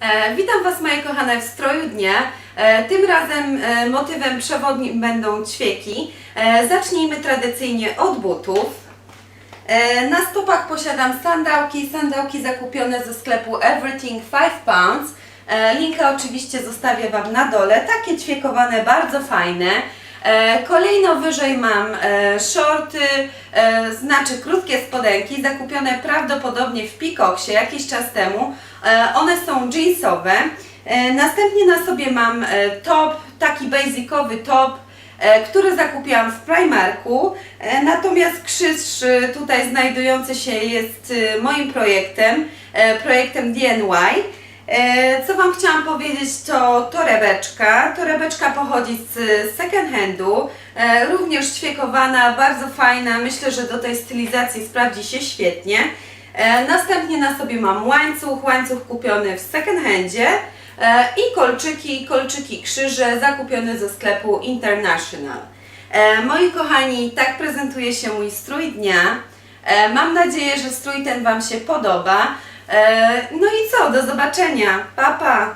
E, witam Was moje kochane w stroju dnia. E, tym razem e, motywem przewodnim będą ćwieki. Zacznijmy tradycyjnie od butów. Na stopach posiadam sandałki, sandałki zakupione ze sklepu Everything 5 Pounds. Linka oczywiście zostawię Wam na dole. Takie ćwiekowane, bardzo fajne. E, kolejno wyżej mam e, shorty, e, znaczy krótkie spodenki, zakupione prawdopodobnie w Pikoksie jakiś czas temu. One są jeansowe. Następnie na sobie mam top, taki basicowy top, który zakupiłam w Primarku. Natomiast krzyż tutaj znajdujący się jest moim projektem, projektem DNY. E, Co Wam chciałam powiedzieć, to torebeczka. Torebeczka pochodzi z second handu, e, również ćwiekowana, bardzo fajna. Myślę, że do tej stylizacji sprawdzi się świetnie. E, Następnie na sobie mam łańcuch, łańcuch kupiony w second handzie i kolczyki, kolczyki krzyże zakupione ze sklepu International. Moi kochani, tak prezentuje się mój strój dnia. Mam nadzieję, że strój ten Wam się podoba. E, No i co, do zobaczenia. Pa, pa.